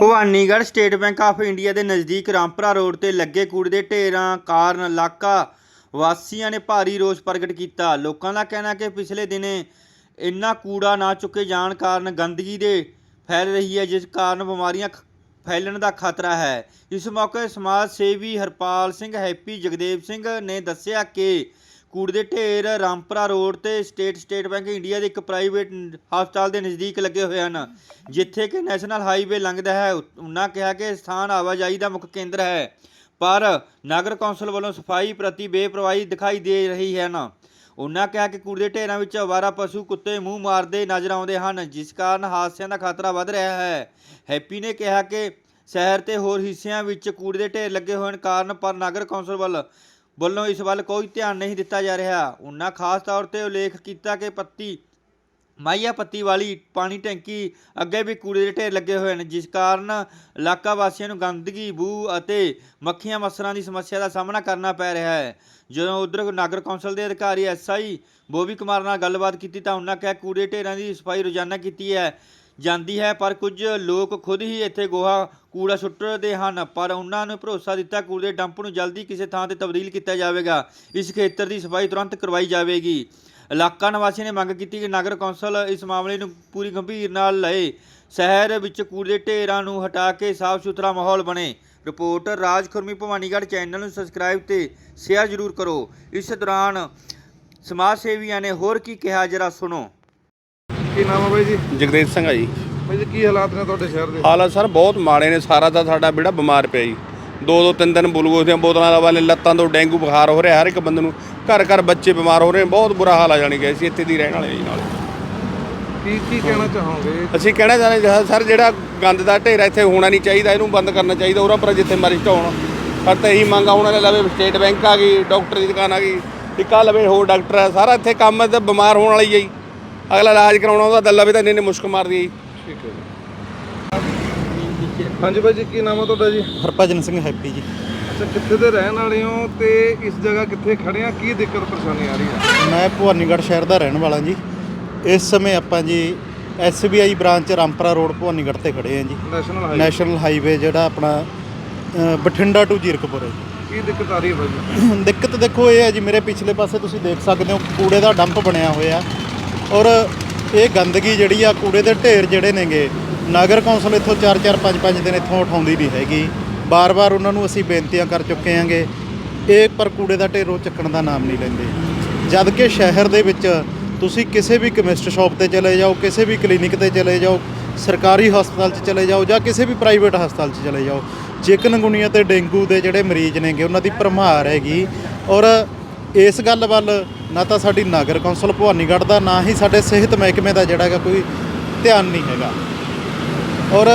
Bhawanigarh state bank of India ਦੇ ਨਜ਼ਦੀਕ Rampura road ਤੇ ਲੱਗੇ ਕੂੜੇ ਦੇ ਢੇਰਾਂ ਕਾਰਨ ਇਲਾਕਾ ਵਾਸੀਆਂ ਨੇ ਭਾਰੀ ਰੋਸ ਪ੍ਰਗਟ ਕੀਤਾ। ਲੋਕਾਂ ਦਾ ਕਹਿਣਾ ਕਿ ਪਿਛਲੇ ਦਿਨੇ ਇੰਨਾ ਕੂੜਾ ਨਾ ਚੁੱਕੇ ਜਾਣ ਕਾਰਨ ਗੰਦਗੀ ਦੇ ਫੈਲ ਰਹੀ ਹੈ, ਜਿਸ ਕਾਰਨ ਬਿਮਾਰੀਆਂ ਖ- ਫੈਲਣ ਦਾ ਖਤਰਾ ਹੈ। ਇਸ ਮੌਕੇ ਸਮਾਜ ਸੇਵੀ ਹਰਪਾਲ ਸਿੰਘ, ਹੈਪੀ ਜਗਦੇਵ ਸਿੰਘ ਨੇ ਦੱਸਿਆ ਕਿ ਕੂੜ ਦੇ ਢੇਰ ਰਾਮਪੁਰਾ ਰੋਡ ਤੇ ਸਟੇਟ ਸਟੇਟ ਬੈਂਕ ਇੰਡੀਆ ਦੇ ਇੱਕ ਪ੍ਰਾਈਵੇਟ ਹਸਪਤਾਲ ਦੇ ਨਜ਼ਦੀਕ ਲੱਗੇ ਹੋਏ ਹਨ, ਜਿੱਥੇ ਕਿ ਨੈਸ਼ਨਲ ਹਾਈਵੇ ਲੰਘਦਾ ਹੈ। ਉਹਨਾਂ ਕਿਹਾ ਕਿ ਸਥਾਨ ਆਵਾਜਾਈ ਦਾ ਮੁੱਖ ਕੇਂਦਰ ਹੈ, ਪਰ ਨਗਰ ਕੌਂਸਲ ਵੱਲੋਂ ਸਫ਼ਾਈ ਪ੍ਰਤੀ ਬੇਪਰਵਾਹੀ ਦਿਖਾਈ ਦੇ ਰਹੀ ਹੈ ਨਾ। ਉਹਨਾਂ ਕਿਹਾ ਕਿ ਕੂੜੇ ਦੇ ਢੇਰਾਂ ਵਿੱਚ ਅਵਾਰਾ ਪਸ਼ੂ, ਕੁੱਤੇ ਮੂੰਹ ਮਾਰਦੇ ਨਜ਼ਰ ਆਉਂਦੇ ਹਨ, ਜਿਸ ਕਾਰਨ ਹਾਦਸਿਆਂ ਦਾ ਖਤਰਾ ਵੱਧ ਰਿਹਾ ਹੈ। ਹੈਪੀ ਨੇ ਕਿਹਾ ਕਿ ਸ਼ਹਿਰ ਤੇ ਹੋਰ ਹਿੱਸਿਆਂ ਵਿੱਚ ਕੂੜੇ ਦੇ ਢੇਰ ਲੱਗੇ ਹੋਣ ਕਾਰਨ, ਪਰ ਨਗਰ ਕੌਂਸਲ ਵੱਲ ਵੱਲੋਂ ਇਸ ਵੱਲ ਕੋਈ ਧਿਆਨ ਨਹੀਂ ਦਿੱਤਾ ਜਾ ਰਿਹਾ। ਉਹਨਾਂ ਖਾਸ ਤੌਰ ਤੇ ਉਲੇਖ ਕੀਤਾ ਕਿ ਪੱਤੀ ਮਾਈਆ ਪੱਤੀ ਵਾਲੀ ਪਾਣੀ ਟੈਂਕੀ ਅੱਗੇ ਵੀ ਕੂੜੇ ਦੇ ਢੇਰ ਲੱਗੇ ਹੋਏ ਹਨ, ਜਿਸ ਕਾਰਨ ਇਲਾਕਾ ਵਾਸੀਆਂ ਨੂੰ ਗੰਦਗੀ ਬੂ ਅਤੇ ਮੱਖੀਆਂ ਮੱਛਰਾਂ ਦੀ ਸਮੱਸਿਆ ਦਾ ਸਾਹਮਣਾ ਕਰਨਾ ਪੈ ਰਿਹਾ ਹੈ। ਜਦੋਂ ਉਧਰ ਨਗਰ ਕੌਂਸਲ ਦੇ ਅਧਿਕਾਰੀ ਐਸਆਈ ਬੋਬੀ ਕੁਮਾਰ ਨਾਲ ਗੱਲਬਾਤ ਕੀਤੀ ਤਾਂ ਉਹਨਾਂ ਕਿਹਾ, ਕੂੜੇ ਢੇਰਾਂ ਦੀ ਸਫ਼ਾਈ ਰੋਜ਼ਾਨਾ ਕੀਤੀ ਹੈ। ਜਾਂਦੀ ਹੈ, ਪਰ ਕੁਝ ਲੋਕ ਖੁਦ ਹੀ ਇੱਥੇ ਗੋਹਾ ਕੂੜਾ ਸੁੱਟਦੇ ਹਨ, ਪਰ ਉਹਨਾਂ ਨੂੰ ਭਰੋਸਾ ਦਿੱਤਾ ਕੂੜੇ ਦੇ ਡੰਪ ਨੂੰ ਜਲਦੀ ਕਿਸੇ ਥਾਂ ਤੇ ਤਬਦੀਲ ਕੀਤਾ ਜਾਵੇਗਾ। ਇਸ ਖੇਤਰ ਦੀ ਸਫ਼ਾਈ ਤੁਰੰਤ ਕਰਵਾਈ ਜਾਵੇਗੀ। ਇਲਾਕਾ ਨਿਵਾਸੀਆਂ ਨੇ ਮੰਗ ਕੀਤੀ ਕਿ ਨਗਰ ਕੌਂਸਲ ਇਸ ਮਾਮਲੇ ਨੂੰ ਪੂਰੀ ਗੰਭੀਰ ਨਾਲ ਲਏ। ਸ਼ਹਿਰ ਵਿੱਚ ਕੂੜੇ ਦੇ ਢੇਰਾਂ ਨੂੰ ਹਟਾ ਕੇ ਸਾਫ਼ ਸੁਥਰਾ ਮਾਹੌਲ ਬਣੇ। ਰਿਪੋਰਟਰ ਰਾਜ ਖੁਰਮੀ ਭਵਾਨੀਗੜ੍ਹ ਚੈਨਲ ਨੂੰ ਸਬਸਕ੍ਰਾਈਬ ਤੇ ਸ਼ੇਅਰ ਜ਼ਰੂਰ ਕਰੋ। ਇਸ ਦੌਰਾਨ ਸਮਾਜ ਸੇਵੀਆਂ ਨੇ ਹੋਰ ਕੀ ਕਿਹਾ, ਜਰਾ ਸੁਣੋ। ਕੀ ਨਾਮ ਹੈ ਬਾਈ ਜੀ? ਜਗਦੇਵ ਸਿੰਘ ਆ ਜੀ। ਬਾਈ ਜੀ ਕੀ ਹਾਲਾਤ ਨੇ ਤੁਹਾਡੇ ਸ਼ਹਿਰ ਦੇ? ਹਾਲਾਤ ਸਰ ਬਹੁਤ ਮਾੜੇ ਨੇ। ਸਾਰਾ ਤਾਂ ਸਾਡਾ ਬੇੜਾ ਬਿਮਾਰ ਪਿਆ ਜੀ। ਦੋ ਦੋ ਤਿੰਨ ਦਿਨ ਗਲੂਕੋਜ਼ ਦੀਆਂ ਬੋਤਲਾਂ ਵਾਲੇ ਲੱਤਾਂ ਤੋਂ ਡੇਂਗੂ ਬੁਖਾਰ ਹੋ ਰਿਹਾ ਹਰ ਇੱਕ ਬੰਦੇ ਨੂੰ। ਘਰ ਘਰ ਬੱਚੇ ਬਿਮਾਰ ਹੋ ਰਹੇ ਨੇ। ਬਹੁਤ ਬੁਰਾ ਹਾਲ ਆ ਜਾਣੀ ਕਿ ਅਸੀਂ ਇੱਥੇ ਦੀ ਰਹਿਣ ਵਾਲੇ ਜੀ ਨਾਲ। ਕੀ ਕੀ ਕਹਿਣਾ ਚਾਹੋਗੇ? ਅਸੀਂ ਕਹਿਣਾ ਚਾਹੁੰਦੇ ਹਾਂ ਸਰ ਜਿਹੜਾ ਗੰਦ ਦਾ ਢੇਰ ਇੱਥੇ ਹੋਣਾ ਨਹੀਂ ਚਾਹੀਦਾ। ਇਹਨੂੰ ਬੰਦ ਕਰਨਾ ਚਾਹੀਦਾ। ਉਹਰਾ ਪਰ ਜਿੱਥੇ ਮਰਜ਼ੀ ਢਾਉਣ ਪਰ ਤਾਂ ਇਹੀ ਮੰਗ ਆ ਉਹਨਾਂ ਨੇ ਲਵੇ ਸਟੇਟ ਬੈਂਕ ਆ ਗਈ ਡਾਕਟਰ ਦੀ ਦੁਕਾਨ ਆ ਗਈ। ਟਿੱਕਾ ਲਵੇ ਹੋਰ ਡਾਕਟਰ ਆ ਸਾਰਾ ਇੱਥੇ ਕੰਮ ਤੇ ਬਿਮਾਰ ਹੋਣ ਵਾਲੀ ਹੈ ਜੀ। ਅਗਲਾ ਇਲਾਜ ਕਰਾਉਣਾ ਉਹਦਾ ਦੱਲਾ ਵੀ ਤਾਂ ਇੰਨੇ ਮੁਸ਼ਕ ਮਾਰਦੀ ਹੈ ਜੀ। ਠੀਕ ਹੈ ਜੀ। ਹਾਂਜੀ ਬਾਈ ਜੀ ਕੀ ਨਾਮ ਹੈ ਤੁਹਾਡਾ ਜੀ? ਹਰਭਜਨ ਸਿੰਘ ਹੈਪੀ ਜੀ। ਅੱਛਾ ਕਿੱਥੇ ਦੇ ਰਹਿਣ ਵਾਲੇ ਹੋ ਤੇ ਇਸ ਜਗ੍ਹਾ ਕਿੱਥੇ ਖੜੇ ਆ? ਕੀ ਦਿੱਕਤ ਪਰੇਸ਼ਾਨੀ ਆ ਰਹੀ ਹੈ ਮੈਂ ਭਵਾਨੀਗੜ੍ਹ ਸ਼ਹਿਰ ਦਾ ਰਹਿਣ ਵਾਲਾ ਜੀ। ਇਸ ਸਮੇਂ ਆਪਾਂ ਜੀ SBI branch Rampura road Bhawanigarh ਤੇ ਖੜੇ ਹਾਂ ਜੀ। ਨੈਸ਼ਨਲ ਹਾਈਵੇ ਨੈਸ਼ਨਲ ਹਾਈਵੇ ਜਿਹੜਾ ਆਪਣਾ ਬਠਿੰਡਾ ਟੂ ਜੀਰਕਪੁਰ ਹੈ ਕੀ ਦਿੱਕਤ ਆ ਰਹੀ ਹੈ ਬਾਈ ਜੀ? ਦਿੱਕਤ ਦੇਖੋ ਇਹ ਹੈ ਜੀ ਮੇਰੇ ਪਿਛਲੇ ਪਾਸੇ ਤੁਸੀਂ ਦੇਖ ਸਕਦੇ ਹੋ ਕੂੜੇ ਦਾ ਡੰਪ ਬਣਿਆ ਹੋਇਆ। ਔਰ ਇਹ ਗੰਦਗੀ ਜਿਹੜੀ ਆ ਕੂੜੇ ਦੇ ਢੇਰ ਜਿਹੜੇ ਨੇਗੇ, ਨਗਰ ਕੌਂਸਲ ਇੱਥੋਂ 4-4 5-5 ਦਿਨ ਇੱਥੋਂ ਉਠਾਉਂਦੀ ਨਹੀਂ ਹੈਗੀ। ਬਾਰ-ਬਾਰ ਉਹਨਾਂ ਨੂੰ ਅਸੀਂ ਬੇਨਤੀਆਂ ਕਰ ਚੁੱਕੇ ਆਂਗੇ ਇਹ ਪਰ ਕੂੜੇ ਦਾ ਢੇਰ ਉਹ ਚੱਕਣ ਦਾ ਨਾਮ ਨਹੀਂ ਲੈਂਦੇ। ਜਦ ਕਿ ਸ਼ਹਿਰ ਦੇ ਵਿੱਚ ਤੁਸੀਂ ਕਿਸੇ ਵੀ ਕੈਮਿਸਟ ਸ਼ਾਪ ਤੇ ਚਲੇ ਜਾਓ, ਕਿਸੇ ਵੀ ਕਲੀਨਿਕ ਤੇ ਚਲੇ ਜਾਓ, ਸਰਕਾਰੀ ਹਸਪਤਾਲ 'ਚ ਚਲੇ ਜਾਓ ਜਾਂ ਕਿਸੇ ਵੀ ਪ੍ਰਾਈਵੇਟ ਹਸਪਤਾਲ 'ਚ ਚਲੇ ਜਾਓ ਚਿਕਨਗੁਨੀਆ ਤੇ ਡੇਂਗੂ ਦੇ ਜਿਹੜੇ ਮਰੀਜ਼ ਨੇਗੇ, ਉਹਨਾਂ ਦੀ ਭਰਮਾਰ ਹੈਗੀ ਔਰ ਇਸ ਗੱਲ ਵੱਲ ਨਾ ਤਾਂ ਸਾਡੀ ਨਗਰ ਕੌਂਸਲ ਭਵਾਨੀਗੜ੍ਹ ਦਾ, ਨਾ ਹੀ ਸਾਡੇ ਸਿਹਤ ਮਹਿਕਮੇ ਦਾ ਜਿਹੜਾ ਹੈਗਾ ਕੋਈ ਧਿਆਨ ਨਹੀਂ ਹੈਗਾ। ਔਰ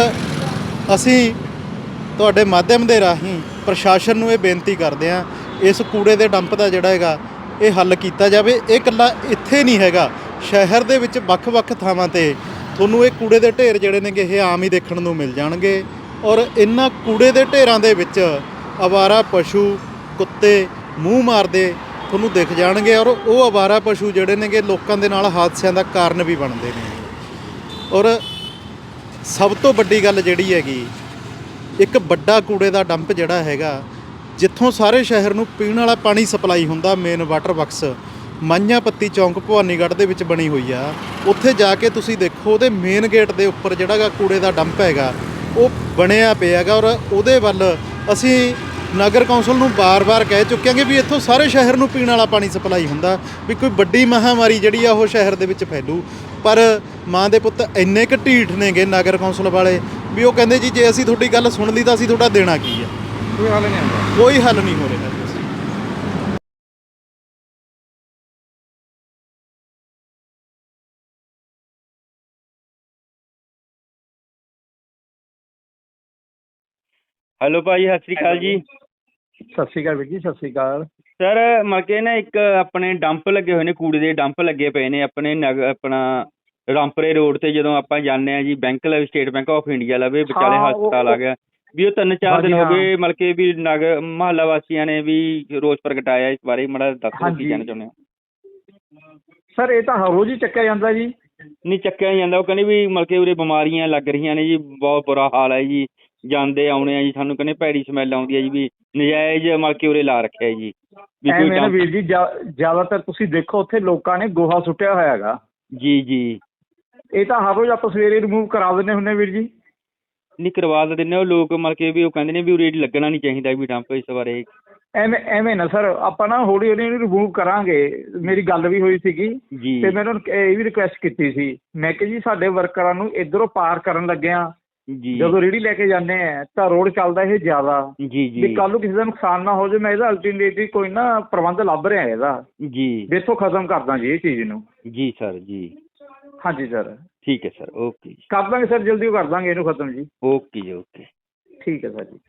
ਅਸੀਂ ਤੁਹਾਡੇ ਮਾਧਿਅਮ ਦੇ ਰਾਹੀਂ ਪ੍ਰਸ਼ਾਸਨ ਨੂੰ ਇਹ ਬੇਨਤੀ ਕਰਦੇ ਹਾਂ, ਇਸ ਕੂੜੇ ਦੇ ਡੰਪ ਦਾ ਜਿਹੜਾ ਹੈਗਾ ਇਹ ਹੱਲ ਕੀਤਾ ਜਾਵੇ। ਇਹ ਇਕੱਲਾ ਇੱਥੇ ਨਹੀਂ ਹੈਗਾ, ਸ਼ਹਿਰ ਦੇ ਵਿੱਚ ਵੱਖ-ਵੱਖ ਥਾਵਾਂ ਤੇ ਤੁਹਾਨੂੰ ਇਹ ਕੂੜੇ ਦੇ ਢੇਰ ਜਿਹੜੇ ਨੇਗੇ ਇਹ ਆਮ ਹੀ ਦੇਖਣ ਨੂੰ ਮਿਲ ਜਾਣਗੇ। ਔਰ ਇਹਨਾਂ ਕੂੜੇ ਦੇ ਢੇਰਾਂ ਦੇ ਵਿੱਚ ਅਵਾਰਾ ਪਸ਼ੂ, ਕੁੱਤੇ ਮੂੰਹ ਮਾਰਦੇ ਤੁਹਾਨੂੰ ਦਿਖ ਜਾਣਗੇ ਔਰ ਉਹ ਅਵਾਰਾ ਪਸ਼ੂ ਜਿਹੜੇ ਨੇਗੇ ਲੋਕਾਂ ਦੇ ਨਾਲ ਹਾਦਸਿਆਂ ਦਾ ਕਾਰਨ ਵੀ ਬਣਦੇ ਨੇ। ਔਰ ਸਭ ਤੋਂ ਵੱਡੀ ਗੱਲ ਜਿਹੜੀ ਹੈਗੀ, ਇੱਕ ਵੱਡਾ ਕੂੜੇ ਦਾ ਡੰਪ ਜਿਹੜਾ ਹੈਗਾ, ਜਿੱਥੋਂ ਸਾਰੇ ਸ਼ਹਿਰ ਨੂੰ ਪੀਣ ਵਾਲਾ ਪਾਣੀ ਸਪਲਾਈ ਹੁੰਦਾ ਮੇਨ ਵਾਟਰ ਬਕਸ ਮਾਈਆਂ ਪੱਤੀ ਚੌਂਕ, ਭਵਾਨੀਗੜ੍ਹ ਦੇ ਵਿੱਚ ਬਣੀ ਹੋਈ ਆ। ਉੱਥੇ ਜਾ ਕੇ ਤੁਸੀਂ ਦੇਖੋ, ਉਹਦੇ ਮੇਨ ਗੇਟ ਦੇ ਉੱਪਰ ਜਿਹੜਾ ਗਾ ਕੂੜੇ ਦਾ ਡੰਪ ਹੈਗਾ, ਉਹ ਬਣਿਆ ਪਿਆ ਹੈਗਾ ਔਰ ਉਹਦੇ ਵੱਲ ਅਸੀਂ ਨਗਰ ਕੌਂਸਲ ਨੂੰ ਬਾਰ-ਬਾਰ ਕਹਿ ਚੁੱਕੇ ਹਾਂਗੇ ਵੀ ਇੱਥੋਂ ਸਾਰੇ ਸ਼ਹਿਰ ਨੂੰ ਪੀਣ ਵਾਲਾ ਪਾਣੀ ਸਪਲਾਈ ਹੁੰਦਾ ਵੀ ਕੋਈ ਵੱਡੀ ਮਹਾਮਾਰੀ ਜਿਹੜੀ ਆ ਉਹ ਸ਼ਹਿਰ ਦੇ ਵਿੱਚ ਫੈਲੂ। ਪਰ ਮਾਂ ਦੇ ਪੁੱਤ ਇੰਨੇ ਕੁ ਢੀਠ ਨੇਗੇ ਨਗਰ ਕੌਂਸਲ ਵਾਲੇ ਵੀ ਉਹ ਕਹਿੰਦੇ ਜੀ ਜੇ ਅਸੀਂ ਤੁਹਾਡੀ ਗੱਲ ਸੁਣ ਲਈ ਤਾਂ ਅਸੀਂ ਤੁਹਾਡਾ ਦੇਣਾ ਕੀ ਆ? ਕੋਈ ਹਾਲ ਨਹੀਂ ਕੋਈ ਹੱਲ ਨਹੀਂ ਹੋ ਰਿਹਾ। ਹੈਲੋ ਭਾਈ ਸਤਿ ਸ੍ਰੀ ਅਕਾਲ ਜੀ। ਸਤਿ ਸ਼੍ਰੀ ਅਕਾਲ ਵੀਰ ਜੀ ਸਤਿ ਸ਼੍ਰੀ ਅਕਾਲ। ਸਰ ਮਲਕੇ ਨਾ ਇੱਕ ਆਪਣੇ ਡੰਪ ਲੱਗੇ ਹੋਏ ਨੇ ਕੂੜੇ ਦੇ ਡੰਪ ਲੱਗੇ ਪਏ ਨੇ ਆਪਣੇ ਨਗ ਆਪਣਾ ਰਾਮਪੁਰੇ ਰੋਡ ਤੇ ਜਦੋਂ ਆਪਾਂ ਜਾਂਦੇ ਆ ਜੀ ਬੈਂਕ ਲਵੇ ਸਟੇਟ ਬੈਂਕ ਆਫ ਇੰਡੀਆ ਲਵੇ ਵਿਚਾਲੇ ਹਾਂ, ਉਹ- ਹਸਪਤਾਲ ਆ ਗਿਆ। ਵੀ ਉਹ ਤਿੰਨ ਚਾਰ ਦਿਨ ਹਾਂਜੀ, ਹੋ। ਗਏ ਮਲਕੇ ਵੀ ਨਗ ਮਹੱਲਾ ਵਾਸੀਆਂ ਨੇ ਵੀ ਰੋਸ ਪ੍ਰਗਟਾਇਆ ਇਸ ਬਾਰੇ ਮੜਾ ਦੱਸੋ ਕੀ ਹਾਂਜੀ। ਕਹਿਣਾ ਚਾਹੁੰਦੇ ਹੋ? ਸਰ ਇਹ ਤਾਂ ਹਰ ਰੋਜ਼ ਹੀ ਚੱਕਿਆ ਜਾਂਦਾ ਜੀ। ਨਹੀਂ ਚੱਕਿਆ ਜਾਂਦਾ। ਉਹ ਕਹਿੰਦੇ ਵੀ ਮਤਲਬ ਕਿ ਉਰੇ ਬਿਮਾਰੀਆਂ ਲੱਗ ਰਹੀਆਂ ਨੇ ਜੀ ਬਹੁਤ ਬੁਰਾ ਹਾਲ ਹੈ ਜੀ। ਜਾਂਦੇ ਆਉਣੇ ਆ ਜੀ ਸਾਨੂੰ ਕਹਿੰਦੇ ਭੈੜੀ ਸਮੈਲ ਆਉਂਦੀ ਹੈ ਜੀ ਵੀ ਨਜਾਇਜ਼ ਮਤਲਬ ਕਿ ਉਰੇ ਲਾ ਰੱਖਿਆ ਜੀ। ਵੀ ਕੋਈ ਐਵੇਂ ਨਾ ਡੰਪ- ਵੀਰ ਜੀ ਜ਼ਿਆ- ਜ਼ਿਆਦਾਤਰ ਤੁਸੀਂ ਦੇਖੋ ਉੱਥੇ ਲੋਕਾਂ ਨੇ ਗੋਹਾ ਸੁੱਟਿਆ ਹੋਇਆ ਹੈਗਾ। ਜੀ ਜੀ। ਇਹ ਤਾਂ ਹਰ ਰੋਜ਼ ਆਪਾਂ ਸਵੇਰੇ ਰਿਮੂਵ ਕਰਾ ਦਿੰਦੇ ਹੁੰਦੇ ਵੀਰ ਜੀ। ਨਹੀਂ ਕਰਵਾ ਤਾਂ ਦਿੰਦੇ ਉਹ ਲੋਕ ਮਤਲਬ ਕਿ ਵੀ ਉਹ ਕਹਿੰਦੇ ਨੇ ਵੀ ਉਰੇ ਲੱਗਣਾ ਨਹੀਂ ਚਾਹੀਦਾ ਵੀ ਡੰਪ ਇਸ ਬਾਰੇ। ਐਵੇਂ ਐਵੇਂ ਨਾ ਸਰ ਆਪਾਂ ਨਾ ਹੌਲੀ ਹੌਲੀ ਇਹਨੂੰ ਰਿਮੂਵ ਕਰਾਂਗੇ। ਮੇਰੀ ਗੱਲ ਵੀ ਹੋਈ ਸੀਗੀ ਜੀ। ਤੇ ਮੈਂ ਉਹਨਾਂ ਨੂੰ ਇਹ ਵੀ ਰਿਕੁਐਸਟ ਕੀਤੀ ਸੀ। ਮੈਂ ਕਿ ਜੀ ਸਾਡੇ ਵਰਕਰਾਂ ਨੂੰ ਇਧਰੋਂ ਪਾਰ ਕਰਨ ਲੱਗਿਆ ਜੀ। ਜਦੋਂ ਰੇੜੀ ਲੈ ਕੇ ਜਾਂਦੇ ਆ ਤਾਂ ਰੋਡ ਚੱਲਦਾ ਇਹ ਜ਼ਿਆਦਾ। ਜੀ ਵੀ ਜੀ ਕੱਲ ਨੂੰ ਕਿਸੇ ਦਾ ਨੁਕਸਾਨ ਨਾ ਹੋ ਜਾਵੇ ਮੈਂ ਇਹਦਾ ਅਲਟਰਨੇਟਿਵ ਕੋਈ ਨਾ ਪ੍ਰਬੰਧ ਲੱਭ ਰਿਹਾ ਇਹਦਾ। ਜੀ। ਵੀ ਇੱਥੋਂ ਖਤਮ ਕਰਦਾ ਜੀ ਇਹ ਚੀਜ਼ ਨੂੰ। ਜੀ ਸਰ ਜੀ। ਹਾਂਜੀ ਸਰ। ਠੀਕ ਹੈ ਸਰ। ਓਕੇ ਜੀ। ਕਰ ਦਾਂਗੇ ਸਰ ਜਲਦੀ ਕਰ ਦਾਂਗੇ ਇਹਨੂੰ ਖਤਮ ਜੀ। ਓਕੇ ਜੀ ਓਕੇ। ਠੀਕ ਹੈ ਸਰ ਜੀ।